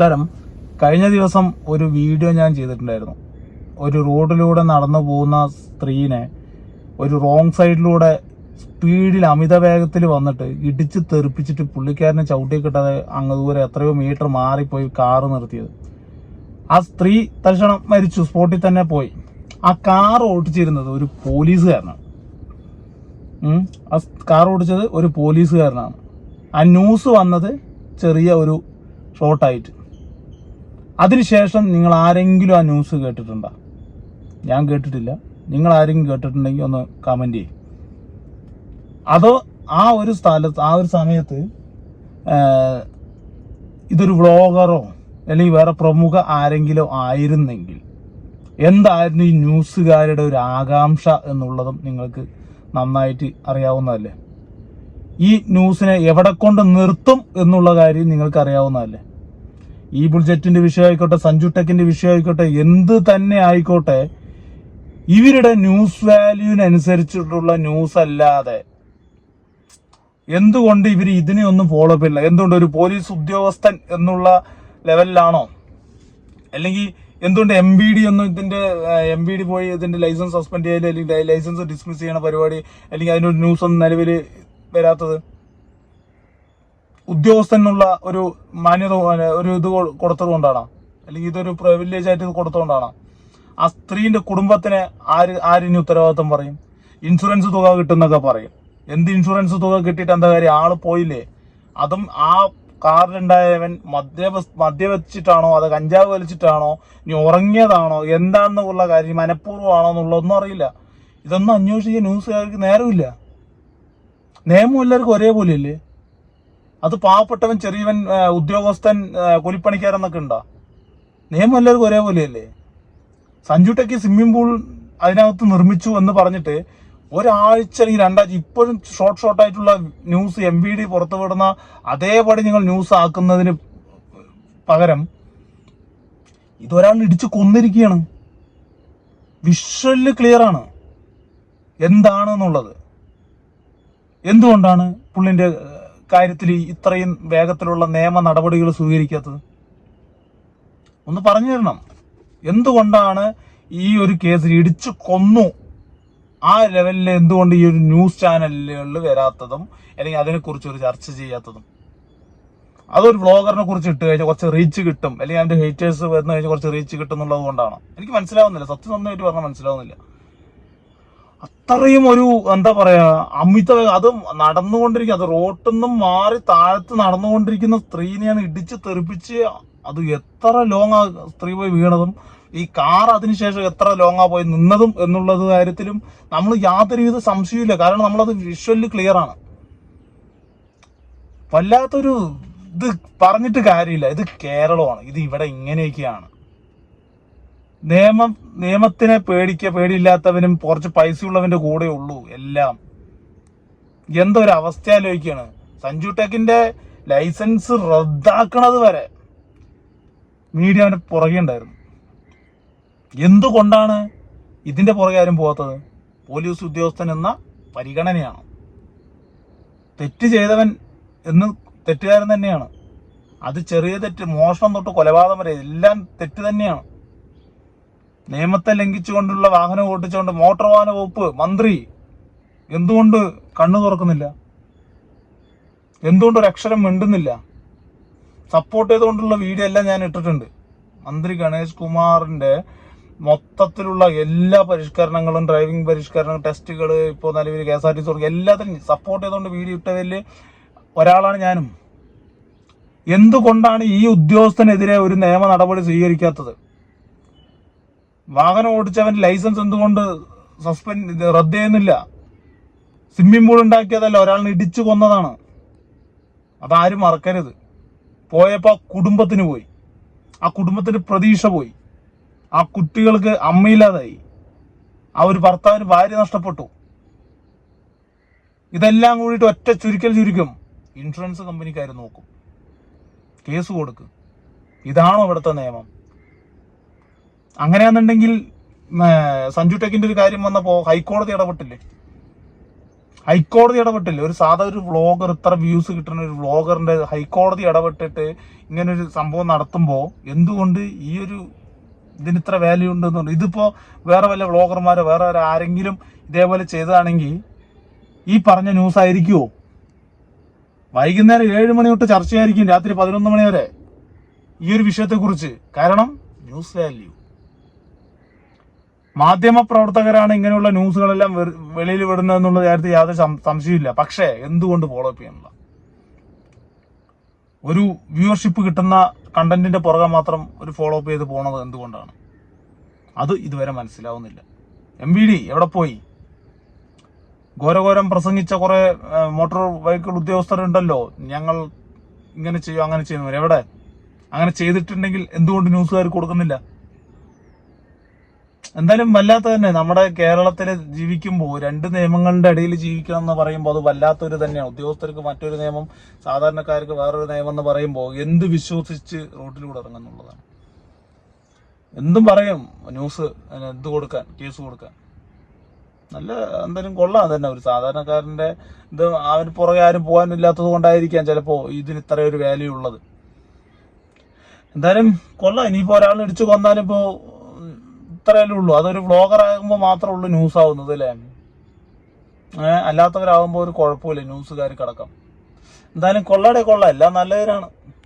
തരം കഴിഞ്ഞ ദിവസം ഒരു വീഡിയോ ഞാൻ ചെയ്തിട്ടുണ്ടായിരുന്നു. ഒരു റോഡിലൂടെ നടന്നു പോകുന്ന സ്ത്രീനെ ഒരു റോങ് സൈഡിലൂടെ സ്പീഡിൽ അമിത വേഗത്തിൽ വന്നിട്ട് ഇടിച്ച് തെറിപ്പിച്ചിട്ട് പുള്ളിക്കാരനെ ചവിട്ടി കിട്ടാതെ അങ്ങ് ദൂരെ എത്രയോ മീറ്റർ മാറിപ്പോയി കാറ് നിർത്തിയത്. ആ സ്ത്രീ തൽക്ഷണം മരിച്ചു സ്പോട്ടിൽ തന്നെ പോയി. ആ കാർ ഓടിച്ചിരുന്നത് ഒരു പോലീസുകാരനാണ്. ആ കാർ ഓടിച്ചത് ഒരു പോലീസുകാരനാണ്. ആ ന്യൂസ് വന്നത് ചെറിയ ഒരു ഷോർട്ടായിട്ട് അതിനുശേഷം നിങ്ങൾ ആരെങ്കിലും ആ ന്യൂസ് കേട്ടിട്ടുണ്ടോ? ഞാൻ കേട്ടിട്ടില്ല. നിങ്ങൾ ആരെങ്കിലും കേട്ടിട്ടുണ്ടെങ്കിൽ ഒന്ന് കമന്റ് ചെയ്യും. അതോ ആ ഒരു സ്ഥലത്ത് ആ ഒരു സമയത്ത് ഇതൊരു വ്ളോഗറോ അല്ലെങ്കിൽ വേറെ പ്രമുഖ ആരെങ്കിലും ആയിരുന്നെങ്കിൽ എന്തായിരുന്നു ഈ ന്യൂസുകാരുടെ ഒരു ആകാംക്ഷ എന്നുള്ളതും നിങ്ങൾക്ക് നന്നായിട്ട് അറിയാവുന്നതല്ലേ? ഈ ന്യൂസിനെ എവിടെ കൊണ്ട് നിർത്തും എന്നുള്ള കാര്യം നിങ്ങൾക്ക് അറിയാവുന്നതല്ലേ ഈ ബുൾജറ്റിന്റെ വിഷയമായിക്കോട്ടെ സഞ്ജു ടെക്കിന്റെ വിഷയമായിക്കോട്ടെ എന്ത് തന്നെ ആയിക്കോട്ടെ ഇവരുടെ ന്യൂസ് വാല്യൂവിനനുസരിച്ചിട്ടുള്ള ന്യൂസ് അല്ലാതെ എന്തുകൊണ്ട് ഇവർ ഇതിനെ ഒന്നും ഫോളോ അപ്പ് ഇല്ല എന്തുകൊണ്ട് ഒരു പോലീസ് ഉദ്യോഗസ്ഥൻ എന്നുള്ള ലെവലിലാണോ അല്ലെങ്കിൽ എന്തുകൊണ്ട് എം ബി ഡി ഒന്നും ഇതിന്റെ എം ബി ഡി പോയി ഇതിന്റെ ലൈസൻസ് സസ്പെൻഡ് ചെയ്യൽ അല്ലെങ്കിൽ ലൈസൻസ് ഡിസ്മിസ് ചെയ്യണ പരിപാടി അല്ലെങ്കിൽ അതിനൊരു ന്യൂസ് ഒന്നും നിലവിൽ വരാത്തത്? ഉദ്യോഗസ്ഥൻ എന്നുള്ള ഒരു മാന്യത ഒരു ഇത് കൊടുത്തതുകൊണ്ടാണ്. കൊടുത്തത് കൊണ്ടാണോ അല്ലെങ്കിൽ ഇതൊരു പ്രിവിലേജ് ആയിട്ട് ഇത് കൊടുത്തുകൊണ്ടാണോ ആ സ്ത്രീന്റെ കുടുംബത്തിന് ആര് ആരിനി ഉത്തരവാദിത്വം പറയും? ഇൻഷുറൻസ് തുക കിട്ടുന്നൊക്കെ പറയും. എന്ത് ഇൻഷുറൻസ് തുക കിട്ടിയിട്ട് എന്താ കാര്യം? ആൾ പോയില്ലേ? അതും ആ കാറിലുണ്ടായവൻ മദ്യപ വെച്ചിട്ടാണോ അത് കഞ്ചാവ് വലിച്ചിട്ടാണോ ഇനി ഉറങ്ങിയതാണോ എന്താണെന്നുള്ള കാര്യം മനഃപൂർവമാണോ എന്നുള്ളതൊന്നും അറിയില്ല. ഇതൊന്നും അന്വേഷിക്കാൻ ന്യൂസുകാർക്ക് നേരമില്ല. നിയമം എല്ലാവർക്കും ഒരേപോലെ ഒരേപോലെയല്ലേ? അത് പാവപ്പെട്ടവൻ ചെറിയവൻ ഉദ്യോഗസ്ഥൻ കൂലിപ്പണിക്കാരെന്നൊക്കെ ഉണ്ടോ? നിയമം എല്ലാവർക്കും ഒരേപോലെയല്ലേ സഞ്ജു ടെക്കി സ്വിമ്മിംഗ് പൂൾ അതിനകത്ത് നിർമ്മിച്ചു എന്ന് പറഞ്ഞിട്ട് ഒരാഴ്ച അല്ലെങ്കിൽ രണ്ടാഴ്ച ഇപ്പോഴും ഷോർട്ട് ഷോർട്ട് ആയിട്ടുള്ള ന്യൂസ് എം വി ഡി പുറത്തുവിടുന്ന അതേപടി നിങ്ങൾ ന്യൂസ് ആക്കുന്നതിന് പകരം ഇതൊരാൾ ഇടിച്ചു കൊന്നിരിക്കുകയാണ്. വിഷ്വൽ ക്ലിയർ ആണ്. എന്താണെന്നുള്ളത് എന്തുകൊണ്ടാണ് പുള്ളിന്റെ കാര്യത്തിൽ ഇത്രയും വേഗത്തിലുള്ള നിയമ നടപടികൾ സ്വീകരിക്കാത്തത്? ഒന്ന് പറഞ്ഞു തരണം. എന്തുകൊണ്ടാണ് ഈ ഒരു കേസിൽ ഇടിച്ചു കൊന്നു? ആ ലെവലിൽ എന്തുകൊണ്ട് ഈ ഒരു ന്യൂസ് ചാനലുകളിൽ വരാത്തതും അല്ലെങ്കിൽ അതിനെക്കുറിച്ച് ഒരു ചർച്ച ചെയ്യാത്തതും? അതൊരു വ്ളോഗറിനെ കുറിച്ച് ഇട്ട് കഴിഞ്ഞാൽ കുറച്ച് റീച്ച് കിട്ടും. അല്ലെങ്കിൽ അതിന്റെ ഹേറ്റേഴ്സ് വരുന്ന കഴിഞ്ഞാൽ കുറച്ച് റീച്ച് കിട്ടും എന്നുള്ളത് കൊണ്ടാണ്. എനിക്ക് മനസ്സിലാവുന്നില്ല. സത്യസന്ധമായിട്ട് പറഞ്ഞാൽ മനസ്സിലാവുന്നില്ല. അത്രയും ഒരു എന്താ പറയാ അമിത അത് നടന്നുകൊണ്ടിരിക്കുക അത് റോട്ടിൽ നിന്നും മാറി താഴത്ത് നടന്നുകൊണ്ടിരിക്കുന്ന സ്ത്രീനെയാണ് ഇടിച്ച് തെറിപ്പിച്ച് അത് എത്ര ലോങ് ആ സ്ത്രീ പോയി വീണതും ഈ കാർ അതിനുശേഷം എത്ര ലോങ്ങാ പോയി നിന്നതും എന്നുള്ളത് കാര്യത്തിലും നമ്മൾ യാതൊരുവിധ സംശയമില്ല കാരണം നമ്മളത് വിഷ്വലി ക്ലിയർ ആണ്. വല്ലാത്തൊരു ഇത് പറഞ്ഞിട്ട് കാര്യമില്ല. ഇത് കേരളമാണ്. ഇത് ഇവിടെ ഇങ്ങനെയൊക്കെയാണ്. നിയമം നിയമത്തിനെ പേടിക്ക പേടിയില്ലാത്തവനും കുറച്ച് പൈസ ഉള്ളവന്റെ കൂടെ ഉള്ളൂ എല്ലാം. എന്തൊരു അവസ്ഥ ആലോചിക്കാണ് സഞ്ജു ടെക്കിന്റെ ലൈസൻസ് റദ്ദാക്കണത് വരെ മീഡിയ അവന്റെ പുറകെ ഉണ്ടായിരുന്നു. എന്തുകൊണ്ടാണ് ഇതിന്റെ പുറകെ ആരും പോകാത്തത്? പോലീസ് ഉദ്യോഗസ്ഥൻ എന്ന പരിഗണനയാണ്. തെറ്റ് ചെയ്തവൻ എന്ന് തെറ്റുകാരൻ തന്നെയാണ്. അത് ചെറിയ തെറ്റ് മോഷണം തൊട്ട് കൊലപാതകം വരെ എല്ലാം തെറ്റ് തന്നെയാണ്. നിയമത്തെ ലംഘിച്ചുകൊണ്ടുള്ള വാഹനം ഓട്ടിച്ചുകൊണ്ട് മോട്ടോർ വാഹന വകുപ്പ് മന്ത്രി എന്തുകൊണ്ട് കണ്ണു തുറക്കുന്നില്ല? എന്തുകൊണ്ട് ഒരു അക്ഷരം മിണ്ടുന്നില്ല? സപ്പോർട്ട് ചെയ്തുകൊണ്ടുള്ള വീഡിയോ എല്ലാം ഞാൻ ഇട്ടിട്ടുണ്ട്. മന്ത്രി ഗണേഷ് കുമാറിന്റെ മൊത്തത്തിലുള്ള എല്ലാ പരിഷ്കരണങ്ങളും ഡ്രൈവിംഗ് പരിഷ്കരണം ടെസ്റ്റുകൾ ഇപ്പോൾ നിലവിൽ K S R T C എല്ലാത്തിനും സപ്പോർട്ട് ചെയ്തുകൊണ്ട് വീഡിയോ ഇട്ടതിൽ ഒരാളാണ് ഞാനും. എന്തുകൊണ്ടാണ് ഈ ഉദ്യോഗസ്ഥനെതിരെ ഒരു നിയമ നടപടി സ്വീകരിക്കാത്തത്? വാഹനം ഓടിച്ചവൻ ലൈസൻസ് എന്തുകൊണ്ട് സസ്പെൻഡ് റദ്ദ് ചെയ്യുന്നില്ല? സ്വിമ്മിംഗ് പൂൾ ഉണ്ടാക്കിയതല്ല ഒരാളിനെ ഇടിച്ചു കൊന്നതാണ്. അതാരും മറക്കരുത്. പോയപ്പോ ആ കുടുംബത്തിന് പോയി. ആ കുടുംബത്തിന് പ്രതീക്ഷ പോയി. ആ കുട്ടികൾക്ക് അമ്മയില്ലാതായി. ആ ഒരു ഭർത്താവിന് ഭാര്യ നഷ്ടപ്പെട്ടു. ഇതെല്ലാം കൂടിയിട്ട് ഒറ്റ ചുരുക്കൽ ചുരുക്കും. ഇൻഷുറൻസ് കമ്പനിക്കാർ നോക്കും. കേസ് കൊടുക്കും. ഇതാണോ ഇവിടുത്തെ നിയമം? അങ്ങനെയാണെന്നുണ്ടെങ്കിൽ സഞ്ജു ടെക്കിന്റെ ഒരു കാര്യം വന്നപ്പോ ഹൈക്കോടതി ഇടപെട്ടില്ലേ? ഹൈക്കോടതി ഇടപെട്ടില്ല? ഒരു സാധാ ഒരു വ്ളോഗർ ഇത്ര വ്യൂസ് കിട്ടുന്ന ഒരു വ്ളോഗറിന്റെ ഹൈക്കോടതി ഇടപെട്ടിട്ട് ഇങ്ങനൊരു സംഭവം നടത്തുമ്പോൾ എന്തുകൊണ്ട് ഈ ഒരു ഇതിന് ഇത്ര വാല്യൂ ഉണ്ടെന്നുണ്ട് ഇതിപ്പോ വേറെ വല്ല വ്ളോഗർമാരോ വേറെ ആരെങ്കിലും ഇതേപോലെ ചെയ്തതാണെങ്കിൽ ഈ പറഞ്ഞ ന്യൂസ് ആയിരിക്കുമോ വൈകുന്നേരം ഏഴ് മണി തൊട്ട് ചർച്ചയായിരിക്കും രാത്രി പതിനൊന്ന് മണി വരെ. ഈ ഒരു വിഷയത്തെക്കുറിച്ച്. കാരണം ന്യൂസ് വാല്യൂ മാധ്യമ പ്രവർത്തകരാണ് ഇങ്ങനെയുള്ള ന്യൂസുകളെല്ലാം വെളിയിൽ വിടുന്നത് എന്നുള്ള കാര്യത്തിൽ യാതൊരു സംശയമില്ല പക്ഷേ എന്തുകൊണ്ട് ഫോളോ അപ്പ് ചെയ്യാനുള്ള? ഒരു വ്യൂവർഷിപ്പ് കിട്ടുന്ന കണ്ടന്റിന്റെ പുറകെ മാത്രം ഒരു ഫോളോ അപ്പ് ചെയ്ത് പോണത് എന്തുകൊണ്ടാണ്? അത് ഇതുവരെ മനസ്സിലാവുന്നില്ല. എം വി ഡി എവിടെ പോയി? ഘോരഘോരം പ്രസംഗിച്ച കുറെ മോട്ടോർ വെഹിക്കിൾ ഉദ്യോഗസ്ഥരുണ്ടല്ലോ. ഞങ്ങൾ ഇങ്ങനെ ചെയ്യും അങ്ങനെ ചെയ്യുന്നവർ എവിടെ അങ്ങനെ ചെയ്തിട്ടുണ്ടെങ്കിൽ എന്തുകൊണ്ട് ന്യൂസുകാർ കൊടുക്കുന്നില്ല? എന്തായാലും വല്ലാത്ത തന്നെ. നമ്മുടെ കേരളത്തിൽ ജീവിക്കുമ്പോൾ രണ്ട് നിയമങ്ങളുടെ ഇടയിൽ ജീവിക്കണം എന്ന് പറയുമ്പോൾ അത് വല്ലാത്തൊരു തന്നെയാണ്. ഉദ്യോഗസ്ഥർക്ക് മറ്റൊരു നിയമം സാധാരണക്കാർക്ക് വേറൊരു നിയമം എന്ന് പറയുമ്പോൾ എന്ത് വിശ്വസിച്ച് റോഡിലൂടെ ഇറങ്ങുന്നുള്ളതാണ്. എന്തും പറയും. ന്യൂസ് എന്ത് കൊടുക്കാൻ കേസ് കൊടുക്കാൻ. നല്ല എന്തായാലും കൊള്ളാം തന്നെ ഒരു സാധാരണക്കാരന്റെ ഇത് അവന് പുറകെ ആരും പോകാനില്ലാത്തത് കൊണ്ടായിരിക്കാം ചിലപ്പോ ഇതിന് ഇത്രയൊരു വാല്യൂ ഉള്ളത്. എന്തായാലും കൊള്ളാം. ഇനിയിപ്പോ ഒരാൾ ഇടിച്ചു കൊന്നാലും ഇത്രയല്ലേ ഉള്ളൂ. അതൊരു വ്ളോഗർ ആകുമ്പോൾ മാത്രമേ ഉള്ളൂ ന്യൂസ് ആവുന്നത് അല്ലേ? അല്ലാത്തവരാകുമ്പോൾ ഒരു കുഴപ്പമില്ല ന്യൂസുകാർ കിടക്കാം. എന്തായാലും കൊള്ളടെ കൊള്ള. എല്ലാം നല്ലതിനാണ്